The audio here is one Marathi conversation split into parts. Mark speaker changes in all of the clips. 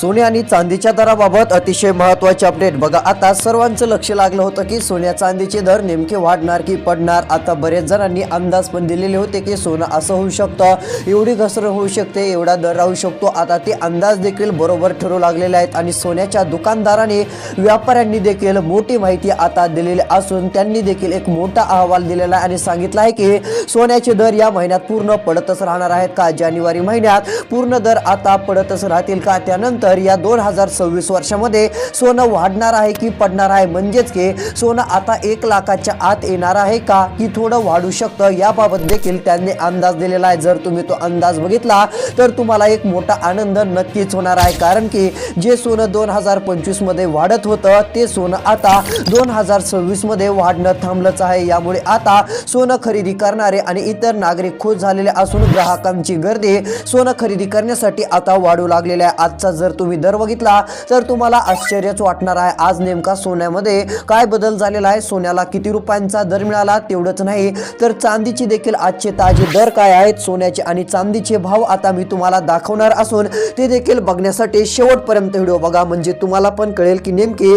Speaker 1: सोने आणि चांदीच्या दराबाबत अतिशय महत्त्वाचे अपडेट बघा आता सर्वांचं लक्ष लागलं होतं की सोन्या चांदीचे दर नेमके वाढणार की पडणार? आता बरेच जणांनी अंदाज पण दिलेले होते की सोनं असं होऊ शकतं एवढी घसरण होऊ शकते एवढा दर राहू शकतो. आता ते अंदाज देखील बरोबर ठरू लागलेले आहेत आणि सोन्याच्या दुकानदाराने व्यापाऱ्यांनी देखील मोठी माहिती आता दिलेली असून त्यांनी देखील एक मोठा अहवाल दिलेला आहे आणि सांगितलं आहे की सोन्याचे दर या महिन्यात पूर्ण पडतच राहणार आहेत का? जानेवारी महिन्यात पूर्ण दर आता पडतच राहतील का? त्यानंतर तर या दोन हजार सव्वीस वर्षामध्ये सोनं वाढणार आहे की पडणार आहे? म्हणजेच की सोनं आता एक लाखाच्या आत येणार आहे का? की थोडं वाढू शकतं? याबाबत देखील त्यांनी अंदाज दिलेला आहे. जर तुम्ही तो अंदाज बघितला तर तुम्हाला एक मोठा आनंद नक्कीच होणार आहे. कारण की जे सोनं दोन हजार पंचवीसमध्ये वाढत होतं ते सोनं आता दोन हजार सव्वीसमध्ये वाढणं थांबलंच आहे. यामुळे आता सोनं खरेदी करणारे आणि इतर नागरिक खुश झालेले असून ग्राहकांची गर्दी सोनं खरेदी करण्यासाठी आता वाढू लागलेली आहे. आजचा जर तुम्ही दर बघितला तर तुम्हाला आश्चर्यच वाटणार आहे. आज नेमका सोन्यामध्ये काय बदल झालेला आहे? सोन्याला किती रुपयांचा दर मिळाला? तेवढंच नाही तर चांदीची देखील आजचे ताजे दर काय आहेत? सोन्याचे आणि चांदीचे भाव आता मी तुम्हाला दाखवणार असून ते देखील बघण्यासाठी शेवटपर्यंत व्हिडिओ बघा. म्हणजे तुम्हाला पण कळेल की नेमके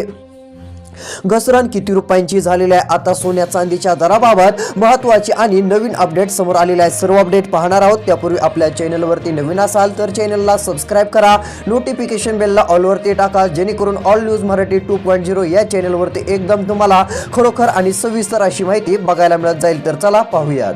Speaker 1: घसरण किती रुपयांची झालेली आहे? आता सोन्या चांदीच्या दराबाबत महत्वाची आणि नवीन अपडेट समोर आलेले आहे सर्व अपडेट पाहणार आहोत. त्यापूर्वी आपल्या चॅनलवरती नवीन असाल तर चॅनलला सबस्क्राईब करा. नोटिफिकेशन बेलला ऑलवरती टाका. जेणेकरून all news Marathi two point zero या चॅनलवरती एकदम तुम्हाला खरोखर आणि सविस्तर अशी माहिती बघायला मिळत जाईल. तर चला पाहूयात.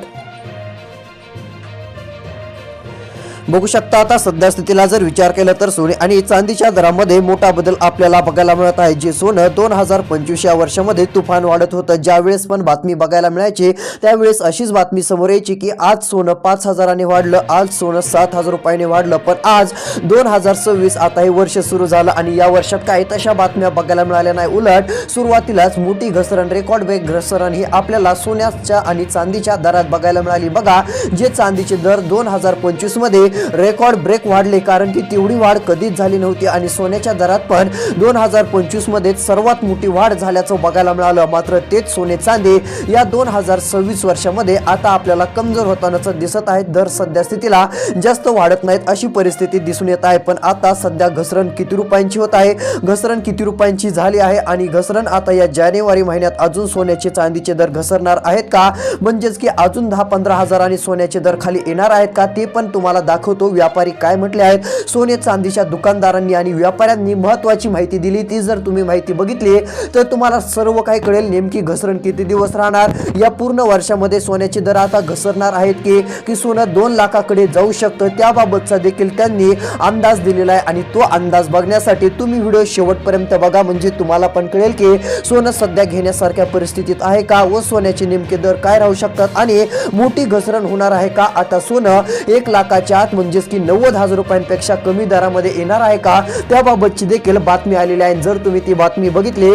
Speaker 1: बघू शकता आता सध्या स्थितीला जर विचार केला तर सोने आणि चांदीच्या दरामध्ये मोठा बदल आपल्याला बघायला मिळत आहे. जे सोनं दोन हजार पंचवीस या वर्षामध्ये तुफान वाढत होतं. ज्यावेळेस पण बातमी बघायला मिळायची त्यावेळेस अशीच बातमी समोर यायची की आज सोनं पाच हजाराने वाढलं आज सोनं सात हजार रुपयाने वाढलं. पण आज दोन हजार सव्वीस आता हे वर्ष सुरू झालं आणि या वर्षात काही तशा बातम्या बघायला मिळाल्या नाही. उलट सुरुवातीलाच मोठी घसरण रेकॉर्ड ब्रेक घसरण ही आपल्याला सोन्याच्या आणि चांदीच्या दरात बघायला मिळाली. बघा जे चांदीचे दर दोन हजार पंचवीसमध्ये रेकॉर्ड ब्रेक वाढले कारण की तेवढी वाढ कधीच झाली नव्हती आणि सोन्याच्या दरात पण दोन हजार पंचवीसमध्ये सर्वात मोठी वाढ झाल्याचं बघायला मिळालं. मात्र तेच सोने चांदी या दोन हजार सव्वीस वर्षामध्ये आता आपल्याला कमजोर होतानाच दिसत आहे. दर सध्या स्थितीला जास्त वाढत नाहीत अशी परिस्थिती दिसून येत आहे. पण आता सध्या घसरण किती रुपयांची होत आहे? घसरण किती रुपयांची झाली आहे? आणि घसरण आता या जानेवारी महिन्यात अजून सोन्याचे चांदीचे दर घसरणार आहेत का? म्हणजेच की अजून दहा पंधरा हजार आणि सोन्याचे दर खाली येणार आहेत का? ते पण तुम्हाला दाखवतो. व्यापारी काय म्हटले आहेत? सोने चांदीच्या दुकानदारांनी आणि व्यापाऱ्यांनी महत्वाची माहिती दिली. ती जर तुम्ही माहिती बघितली तर तुम्हाला सर्व काही कळेल. नेमकी घसरण किती दिवस राहणार? या पूर्ण वर्षामध्ये सोन्याचे दर आता घसरणार आहेत की की सोनं दोन लाखाकडे जाऊ शकतं? त्याबाबतचा देखील त्यांनी अंदाज दिलेला आहे आणि तो अंदाज बघण्यासाठी तुम्ही व्हिडिओ शेवटपर्यंत बघा. म्हणजे तुम्हाला पण कळेल की सोनं सध्या घेण्यासारख्या परिस्थितीत आहे का व सोन्याचे नेमके दर काय राहू शकतात? आणि मोठी घसरण होणार आहे का? आता सोनं एक लाखाच्या आत म्हणजेच की नव्वद हजार रुपयांपेक्षा कमी दरामध्ये येणार आहे का? त्याबाबतची देखील बातमी आलेली आहे. जर तुम्ही ती बातमी बघितली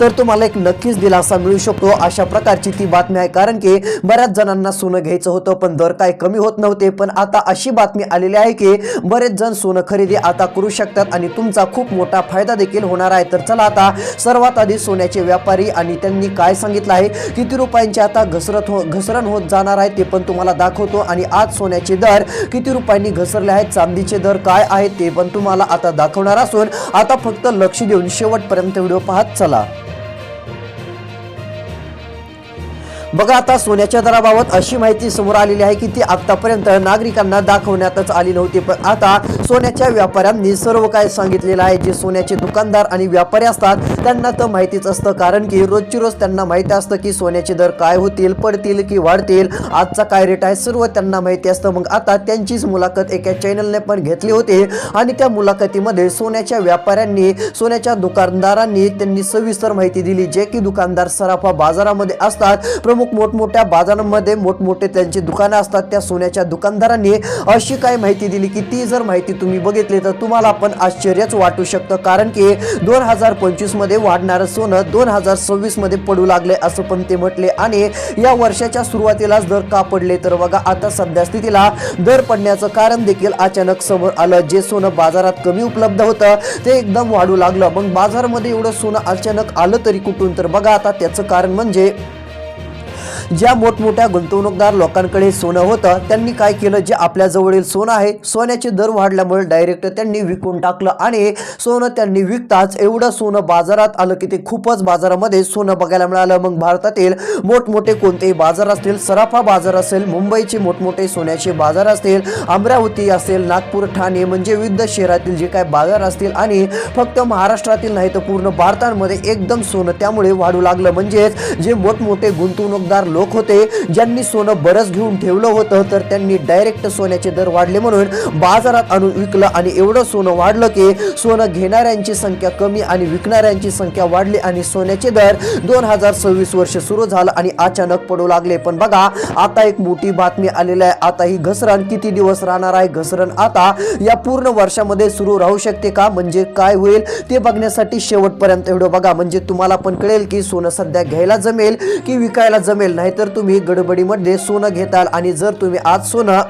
Speaker 1: तर तुम्हाला एक नक्कीच दिलासा मिळू शकतो अशा प्रकारची ती बातमी आहे. कारण की बऱ्याच जणांना सोनं घ्यायचं होतं पण दर काय कमी होत नव्हते. पण आता अशी बातमी आलेली आहे की बरेच जण सोनं खरेदी आता करू शकतात आणि तुमचा खूप मोठा फायदा देखील होणार आहे. तर चला आता सर्वात आधी सोन्याचे व्यापारी आणि त्यांनी काय सांगितलं आहे किती रुपयांची आता घसरत हो घसरण होत जाणार आहे ते पण तुम्हाला दाखवतो. आणि आज सोन्याचे दर किती रुपयांनी घसरले आहेत चांदीचे दर काय आहेत ते पण तुम्हाला आता दाखवणार असून आता फक्त लक्ष देऊन शेवटपर्यंत व्हिडिओ पाहत चला. बघा आता सोन्याच्या दराबाबत अशी माहिती समोर आलेली आहे की ती आतापर्यंत नागरिकांना दाखवण्यातच आली नव्हती. पण आता सोन्याच्या व्यापाऱ्यांनी सर्व काय सांगितलेलं आहे. जे सोन्याचे दुकानदार आणि व्यापारी असतात त्यांना तर माहितीच असतं. कारण की रोजची रोज त्यांना माहिती असतं की सोन्याचे दर काय होतील पडतील की वाढतील. आजचा काय रेट आहे सर्व त्यांना माहिती असतं. मग आता त्यांचीच मुलाखत एका चॅनलने पण घेतली होती. आणि त्या मुलाखतीमध्ये सोन्याच्या व्यापाऱ्यांनी सोन्याच्या दुकानदारांनी त्यांनी सविस्तर माहिती दिली. जे की दुकानदार सराफा बाजारामध्ये असतात प्रमुख मोठमोठ्या बाजारांमध्ये मोठमोठे त्यांची दुकानं असतात. त्या सोन्याच्या दुकानदारांनी अशी काय माहिती दिली की ती जर माहिती तुम्ही बघितली तर तुम्हाला पण आश्चर्यच वाटू शकतं. कारण की दोन हजार पंचवीसमध्ये वाढणारं सोनं दोन हजार सव्वीसमध्ये पडू लागले असं पण ते म्हटले. आणि या वर्षाच्या सुरुवातीलाच दर का पडले? तर बघा आता सध्या स्थितीला दर पडण्याचं कारण देखील अचानक समोर आलं. जे सोनं बाजारात कमी उपलब्ध होतं ते एकदम वाढू लागलं. मग बाजारामध्ये एवढं सोनं अचानक आलं तरी कुठून? तर बघा आता त्याचं कारण म्हणजे ज्या मोठमोठ्या गुंतवणूकदार लोकांकडे सोनं होतं त्यांनी काय केलं? जे आपल्याजवळील सोनं आहे सोन्याचे दर वाढल्यामुळे डायरेक्ट त्यांनी विकून टाकलं आणि सोनं त्यांनी विकताच एवढं सोनं बाजारात आलं की ते खूपच बाजारामध्ये सोनं बघायला मिळालं. मग भारतातील मोठमोठे कोणतेही बाजार असतील? सराफा बाजार असेल मुंबईचे मोठमोठे सोन्याचे बाजार असतील अमरावती असेल नागपूर ठाणे म्हणजे विविध शहरातील जे काय बाजार असतील आणि फक्त महाराष्ट्रातील नाही तर पूर्ण भारतामध्ये एकदम सोनं त्यामुळे वाढू लागलं. म्हणजेच जे मोठमोठे गुंतवणूकदार लोक होते ज्यांनी सोनं बरंच घेऊन ठेवलं होतं तर त्यांनी डायरेक्ट सोन्याचे दर वाढले म्हणून बाजारात आणून विकलं आणि एवढं सोनं वाढलं की सोनं घेणाऱ्यांची संख्या कमी आणि विकणाऱ्यांची संख्या वाढली आणि सोन्याचे दर दोन हजार सव्वीस वर्ष सुरू झालं आणि अचानक पडू लागले. पण बघा आता एक मोठी बातमी आलेली आहे. आता ही घसरण किती दिवस राहणार आहे? घसरण आता या पूर्ण वर्षामध्ये सुरू राहू शकते का? म्हणजे काय होईल? ते बघण्यासाठी शेवटपर्यंत एवढं बघा. म्हणजे तुम्हाला पण कळेल की सोनं सध्या घ्यायला जमेल की विकायला जमेल? नाही नाहीतर तुम्ही गडबडीमध्ये सोनं घेताल आणि जर तुम्ही आज सोनं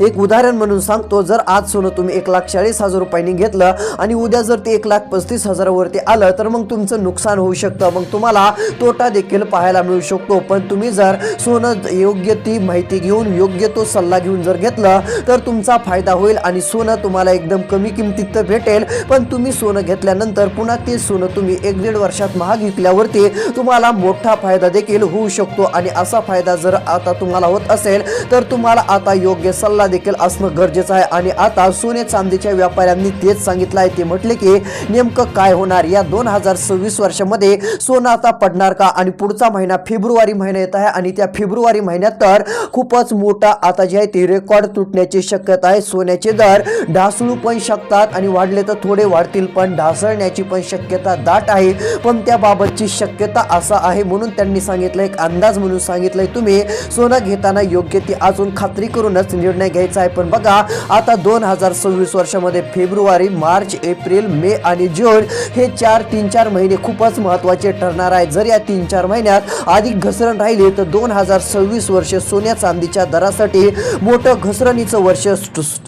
Speaker 1: एक उदाहरण म्हणून सांगतो जर आज सोनं तुम्ही एक लाख चाळीस हजार रुपयांनी घेतलं आणि उद्या जर ते एक लाख पस्तीस हजारावरती आलं तर मग तुमचं नुकसान होऊ शकतं. मग तुम्हाला तोटा देखील पाहायला मिळू शकतो. पण तुम्ही जर सोनं योग्य ती माहिती घेऊन योग्य तो सल्ला घेऊन जर घेतलं तर तुमचा फायदा होईल आणि सोनं तुम्हाला एकदम कमी किमतीत तर भेटेल. पण तुम्ही सोनं घेतल्यानंतर पुन्हा ते सोनं तुम्ही एक दीड वर्षात महाग विकल्यावरती तुम्हाला मोठा फायदा देखील होऊ शकतो. आणि असा फायदा जर आता तुम्हाला होत असेल तर तुम्हाला आता योग्य सल्ला देखील असणं गरजेचं आहे. आणि आता सोने चांदीच्या व्यापाऱ्यांनी तेच सांगितलं आहे. ते म्हटले की नेमकं काय होणार? या दोन हजार सव्वीस वर्षामध्ये सोनं आता पडणार का? आणि पुढचा महिना फेब्रुवारी महिना येत आहे. आणि त्या फेब्रुवारी महिन्यात तर खूपच मोठा आता जे आहे ते रेकॉर्ड तुटण्याची शक्यता आहे. सोन्याचे दर ढासळू पण शकतात आणि वाढले तर थोडे वाढतील पण ढासळण्याची पण शक्यता दाट आहे. पण त्याबाबतची शक्यता असा आहे म्हणून त्यांनी सांगितलं. एक अंदाज म्हणून सांगितलंय तुम्ही सोनं घेताना योग्य ती अजून खात्री करूनच निर्णय घ्यायचा आहे. पण बघा आता दोन हजार सव्वीस वर्षामध्ये फेब्रुवारी मार्च एप्रिल मे आणि जून हे चार तीन चार महिने खूपच महत्त्वाचे ठरणार आहे जर या तीन चार महिन्यात अधिक घसरण राहिली तर दोन हजार सव्वीस वर्ष सोन्या चांदीच्या दरासाठी मोठं घसरणीचं वर्ष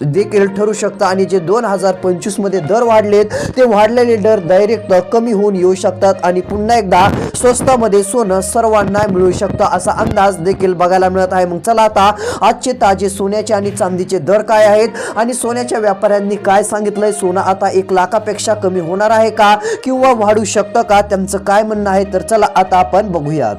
Speaker 1: देखील ठरू शकतं. आणि जे दोन हजार पंचवीसमध्ये दर वाढलेत ते वाढलेले दर डायरेक्ट कमी होऊन येऊ शकतात आणि पुन्हा एकदा स्वस्तामध्ये सोनं सर्वांना मिळू शकतं असा अंदाज देखील बघायला मिळत आहे. मग चला आता आजचे ताजे सोन्याचे आणि चांदीचे दर काय आहेत? आणि सोन्याच्या व्यापाऱ्यांनी काय सांगितलंय? सोनं आता एक लाखापेक्षा कमी होणार आहे का? किंवा वाढू शकतं का? त्यांचं काय म्हणणं आहे? तर चला आता आपण बघूयात.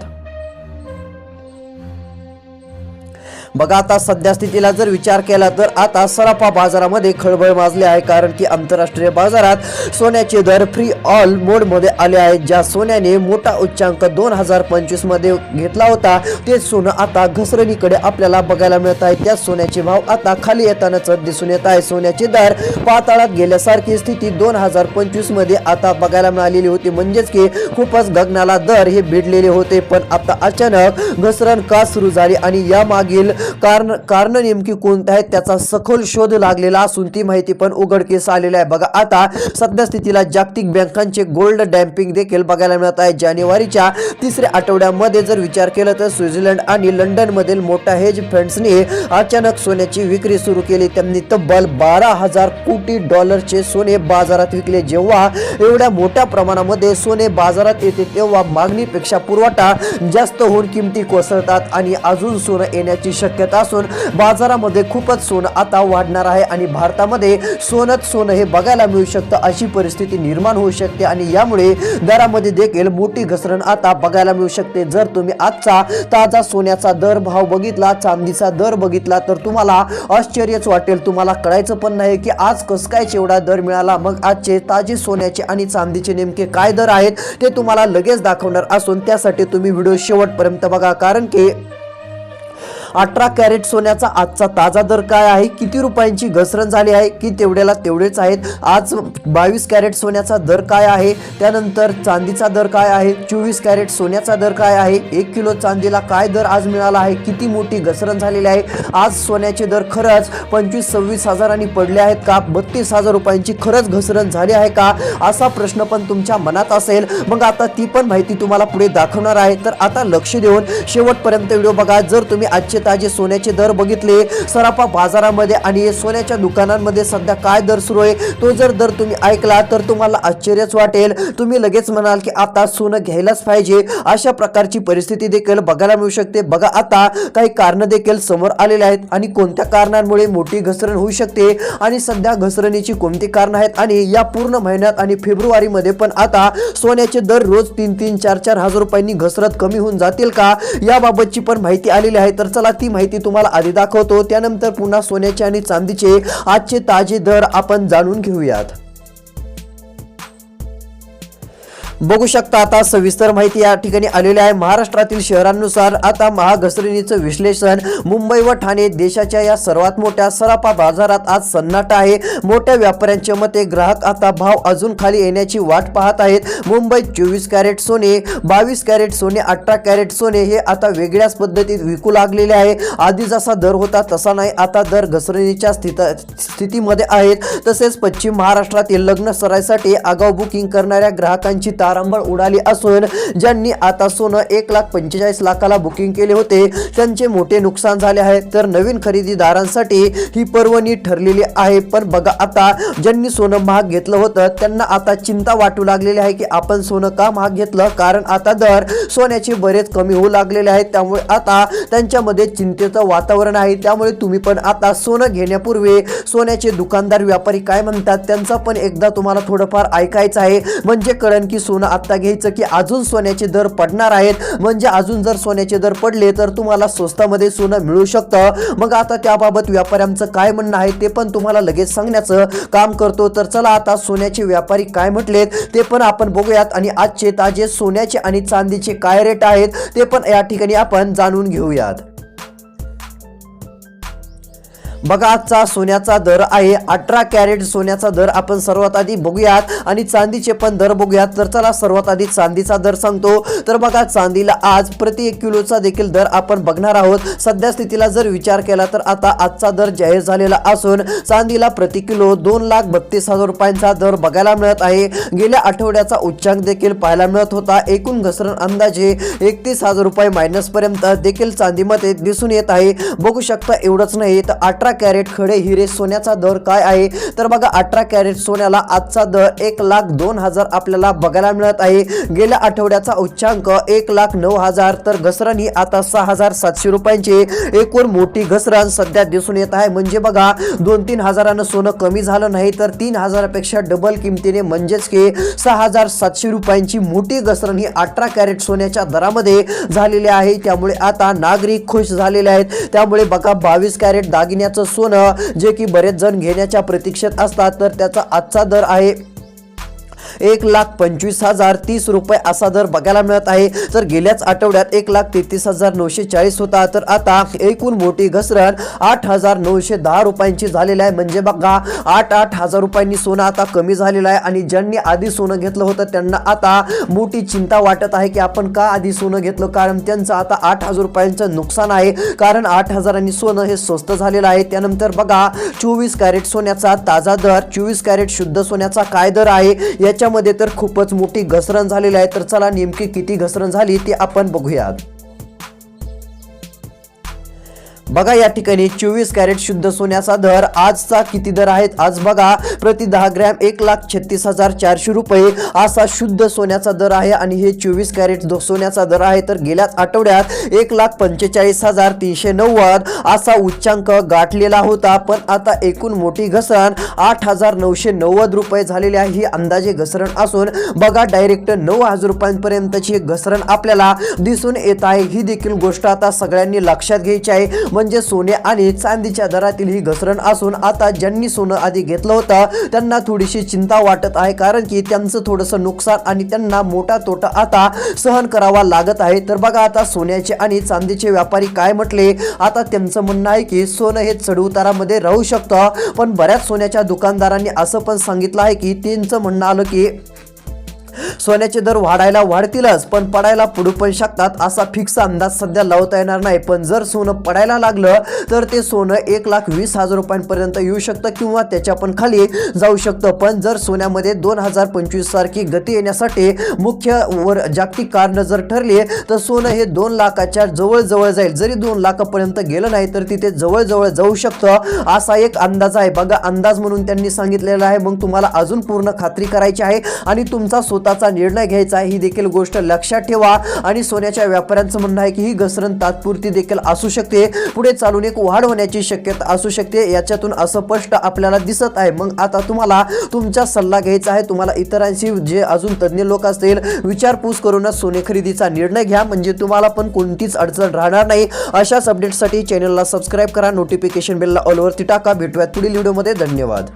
Speaker 1: बघा आता सध्या स्थितीला जर विचार केला तर आता सराफा बाजारामध्ये खळबळ माजली आहे कारण की आंतरराष्ट्रीय बाजारात सोन्याचे दर फ्री ऑल मोडमध्ये आले आहेत. ज्या सोन्याने मोठा उच्चांक दोन हजार पंचवीसमध्ये घेतला होता ते सोनं आता घसरणीकडे आपल्याला बघायला मिळत आहे. त्या सोन्याचे भाव आता खाली येतानाच दिसून येत आहे. सोन्याचे दर पाताळात गेल्यासारखी स्थिती दोन हजार पंचवीसमध्ये आता बघायला मिळालेली होती. म्हणजेच की खूपच गगनाला दर हे भिडलेले होते पण आता अचानक घसरण का सुरू झाली आणि यामागील कारण कारण नेमकी कोणतं आहेत त्याचा सखोल शोध लागलेला असून ती माहिती पण उघडकीस आलेली आहे. बघा आता सध्या स्थितीला जागतिक बँकांचे गोल्ड डॅम्पिंग देखील बघायला मिळत आहे. जानेवारीच्या तिसऱ्या आठवड्यामध्ये जर विचार केला तर स्वित्झर्लंड आणि लंडनमधील मोठ्या हेज फंड्सने अचानक सोन्याची विक्री सुरू केली. त्यांनी तब्बल बारा हजार कोटी डॉलरचे सोने बाजारात विकले. जेव्हा एवढ्या मोठ्या प्रमाणामध्ये सोने बाजारात येते तेव्हा मागणीपेक्षा पुरवठा जास्त होऊन किमती कोसळतात आणि अजून सोनं येण्याची शक्यता असून बाजारामध्ये खूपच सोनं आता वाढणार आहे आणि भारतामध्ये सोनच सोनं हे बघायला मिळू शकतं अशी परिस्थिती निर्माण होऊ शकते आणि यामुळे दरामध्ये देखील मोठी घसरण आता बघायला मिळू शकते. जर तुम्ही आजचा ताजा सोन्याचा दर भाव बघितला चांदीचा दर बघितला तर तुम्हाला आश्चर्यच वाटेल. तुम्हाला कळायचं पण नाही की आज कसं काय एवढा दर मिळाला मग आजचे ताजे सोन्याचे आणि चांदीचे नेमके काय दर आहेत ते तुम्हाला लगेच दाखवणार असून त्यासाठी तुम्ही व्हिडिओ शेवटपर्यंत बघा. कारण की अठरा कॅरेट सोन्याचा आजचा ताजा दर काय आहे? किती रुपयांची घसरण झाली आहे? की तेवढ्याला तेवढेच आहेत? आज बावीस कॅरेट सोन्याचा दर काय आहे? त्यानंतर चांदीचा दर काय आहे? चोवीस कॅरेट सोन्याचा दर काय आहे? एक किलो चांदीला काय दर आज मिळाला आहे? किती मोठी घसरण झालेली आहे? आज सोन्याचे दर खरंच पंचवीस सव्वीस हजारांनी पडले आहेत का? बत्तीस हजार रुपयांची खरंच घसरण झाली आहे का? असा प्रश्न पण तुमच्या मनात असेल. मग आता ती पण माहिती तुम्हाला पुढे दाखवणार आहे. तर आता लक्ष देऊन शेवटपर्यंत व्हिडिओ बघा. जर तुम्ही आजचे ताजे सोन्याचे दर बघितले. सराफा बाजारामध्ये आणि सोन्याच्या दुकानांमध्ये सध्या काय दर सुरू आहे तो जर दर तुम्ही ऐकला तर तुम्हाला आश्चर्यच वाटेल. तुम्ही लगेच म्हणाल की आता सोनं घ्यायलाच पाहिजे. अशा प्रकारची परिस्थिती देखील बघायला मिळू शकते. बघा आता काही कारणं देखील समोर आलेले आहेत आणि कोणत्या कारणांमुळे मोठी घसरण होऊ शकते आणि सध्या घसरणीची कोणती कारणं आहेत आणि या पूर्ण महिन्यात आणि फेब्रुवारीमध्ये पण आता सोन्याचे दर रोज तीन तीन चार चार हजार रुपयांनी घसरत कमी होऊन जातील का? याबाबतची पण माहिती आलेली आहे. तर चला ती माहिती तुम्हाला आधी दाखवतो. त्यानंतर पुन्हा सोन्याचे आणि चांदीचे आजचे ताजे दर आपण जाणून घेऊयात. बघू शकता आता सविस्तर माहिती या ठिकाणी आलेली आहे. महाराष्ट्रातील शहरांनुसार आता महाघसरणीचं विश्लेषण मुंबई व ठाणे देशाच्या या सर्वात मोठ्या सराफा बाजारात आज सन्नाटा आहे. मोठ्या व्यापाऱ्यांच्या मते ग्राहक आता भाव अजून खाली येण्याची वाट पाहत आहेत. मुंबईत चोवीस कॅरेट सोने बावीस कॅरेट सोने अठरा कॅरेट सोने हे आता वेगळ्याच पद्धतीत विकू लागलेले आहे. आधी जसा दर होता तसा नाही आता दर घसरणीच्या स्थित स्थितीमध्ये आहेत. तसेच पश्चिम महाराष्ट्रातील लग्न सरायसाठी आगाऊ बुकिंग करणाऱ्या ग्राहकांची तारांबळ उडाली असून ज्यांनी आता सोनं एक लाख पंचेचाळीस लाखाला बुकिंग केले होते त्यांचे मोठे नुकसान झाले आहे. तर नवीन खरेदीदारांसाठी ही पर्वणी ठरलेली आहे. पण बघा आता ज्यांनी सोनं महाग घेतलं होतं त्यांना आता चिंता वाटू लागलेली आहे की आपण सोनं का महाग घेतलं? कारण आता दर सोन्याचे बरेच कमी होऊ लागलेले आहेत. त्यामुळे आता त्यांच्यामध्ये चिंतेचं वातावरण आहे. त्यामुळे तुम्ही पण आता सोनं घेण्यापूर्वी सोन्याचे दुकानदार व्यापारी काय म्हणतात? त्यांचा पण एकदा तुम्हाला थोडंफार ऐकायचं आहे. म्हणजे कळण की सोनं आत्ता घ्यायचं की अजून सोन्याचे दर पडणार आहेत. म्हणजे अजून जर सोन्याचे दर पडले तर तुम्हाला स्वस्तामध्ये सोनं मिळू शकतं. मग आता त्याबाबत व्यापाऱ्यांचं काय म्हणणं आहे ते पण तुम्हाला लगेच सांगण्याचं काम करतो. तर चला आता सोन्याचे व्यापारी काय म्हटलेत ते पण आपण बघूयात. आणि आजचे ताजे सोन्याचे आणि चांदीचे काय रेट आहेत ते पण या ठिकाणी आपण जाणून घेऊयात. बघा आजचा सोन्याचा दर आहे अठरा कॅरेट. सोन्याचा दर आपण सर्वात आधी बघूयात आणि चांदीचे पण दर बघूयात. तर चला सर्वात आधी चांदीचा दर सांगतो. तर बघा चांदीला आज प्रति एक किलोचा देखील दर आपण बघणार आहोत. सध्या स्थितीला जर विचार केला तर आता आजचा दर जाहीर झालेला असून चांदीला प्रति किलो दोन लाख बत्तीस हजार रुपयांचा दर बघायला मिळत आहे. गेल्या आठवड्याचा उच्चांक देखील पाहायला मिळत होता. एकूण घसरण अंदाजे एकतीस हजार रुपये मायनस पर्यंत देखील चांदीमध्ये दिसून येत आहे. बघू शकता एवढंच नाही तर अठरा अठरा कॅरेट खडे हिरे सोन्याचा दर काय आहे? तर बघा अठरा कॅरेट सोन्याला आजचा दर एक लाख दोन हजार आपल्याला बघायला मिळत आहे. गेल्या आठवड्याचा उच्चांक एक लाख नऊ हजार तर घसरण ही आता सहा हजार सातशे रुपयांची एकूण मोठी घसरण सध्या दिसून येत आहे. म्हणजे बघा दोन तीन हजारानं सोनं कमी झालं नाही तर तीन हजारापेक्षा डबल किमतीने म्हणजेच की सहा हजार सातशे रुपयांची मोठी घसरण ही अठरा कॅरेट सोन्याच्या दरामध्ये झालेली आहे. त्यामुळे आता नागरिक खुश झालेले आहेत. त्यामुळे बघा बावीस कॅरेट दागिन्यात सोनं जे की बरेच जण घेण्याच्या प्रतीक्षेत असतात तर त्याचा आजचा दर आहे एक लाख पंचवीस हजार तीस रुपये असा दर बघायला मिळत आहे. तर गेल्याच आठवड्यात एक लाख तेहतीस हजार नऊशे चाळीस होता. तर आता एकूण मोठी घसरण आठ हजार नऊशे दहा रुपयांची झालेली आहे. म्हणजे बघा आठ आठ हजार रुपयांनी सोनं आता कमी झालेलं आहे. आणि ज्यांनी आधी सोनं घेतलं होतं त्यांना आता मोठी चिंता वाटत आहे की आपण का आधी सोनं घेतलं? कारण त्यांचं आता आठ हजार रुपयांचं नुकसान आहे. कारण आठ हजारांनी सोनं हे स्वस्त झालेलं आहे. त्यानंतर बघा चोवीस कॅरेट सोन्याचा ताजा दर चोवीस कॅरेट शुद्ध सोन्याचा काय दर आहे? याच्या याच्यामध्ये तर खूपच मोठी घसरण झालेली आहे. तर चला नेमकी किती घसरण झाली ती आपण बघूयात. बघा या ठिकाणी चोवीस कॅरेट शुद्ध सोन्याचा दर. आजचा किती दर आहेत? आज बघा प्रति दहा ग्रॅम एक लाख छत्तीस हजार चारशे रुपये असा शुद्ध सोन्याचा दर आहे. आणि हे चोवीस कॅरेट सोन्याचा दर आहे. तर गेल्याच आठवड्यात एक लाख पंचेचाळीस हजार तीनशे नव्वद असा उच्चांक गाठलेला होता. पण आता एकूण मोठी घसरण आठ हजार नऊशे नव्वद रुपये झालेली आहे. ही अंदाजे घसरण असून बघा डायरेक्ट नऊ हजार रुपयांपर्यंतची घसरण आपल्याला दिसून येत आहे. ही देखील गोष्ट आता सगळ्यांनी लक्षात घ्यायची आहे. म्हणजे सोने आणि चांदीच्या दरातील ही घसरण असून आता ज्यांनी सोनं आधी घेतलं होतं त्यांना थोडीशी चिंता वाटत आहे. कारण की त्यांचं थोडंसं नुकसान आणि त्यांना मोठा तोटा आता सहन करावा लागत आहे. तर बघा आता सोन्याचे आणि चांदीचे व्यापारी काय म्हटले? आता त्यांचं म्हणणं आहे की सोनं हे चढउतारामध्ये राहू शकतं. पण बऱ्याच सोन्याच्या दुकानदारांनी असं पण सांगितलं आहे की त्यांचं म्हणणं आलं की सोन्याचे दर वाढायला वाढतीलच पण पडायला पुढे पण शकतात असा फिक्स अंदाज सध्या लावता येणार नाही. पण जर सोनं पडायला लागलं तर ते सोनं एक लाख वीस हजार रुपयांपर्यंत येऊ शकतं किंवा त्याच्या पण खाली जाऊ शकतं. पण जर सोन्यामध्ये दोन हजार पंचवीस सारखी गती येण्यासाठी मुख्य वर जागतिक कारण जर ठरले तर सोनं हे दोन लाखाच्या जवळजवळ जाईल. जरी दोन लाखापर्यंत गेलं नाही तर तिथे जवळजवळ जाऊ शकतं असा एक अंदाज आहे. बघा अंदाज म्हणून त्यांनी सांगितलेला आहे. मग तुम्हाला अजून पूर्ण खात्री करायची आहे आणि तुमचा कोणताचा निर्णय घ्यायचा आहे ही देखील गोष्ट लक्षात ठेवा. आणि सोन्याच्या व्यापाऱ्यांचं म्हणणं आहे की ही घसरण तात्पुरती देखील असू शकते. पुढे चालून एक वाढ होण्याची शक्यता असू शकते. याच्यातून असं स्पष्ट आपल्याला दिसत आहे. मग आता तुम्हाला तुमचा सल्ला घ्यायचा आहे. तुम्हाला इतरांशी जे अजून तज्ज्ञ लोक असतील विचारपूस करूनच सोने खरेदीचा निर्णय घ्या. म्हणजे तुम्हाला पण कोणतीच अडचण राहणार नाही. अशाच अपडेटसाठी चॅनलला सबस्क्राईब करा. नोटिफिकेशन बेलला ऑलवरती टाका. भेटूयात पुढील व्हिडिओमध्ये धन्यवाद.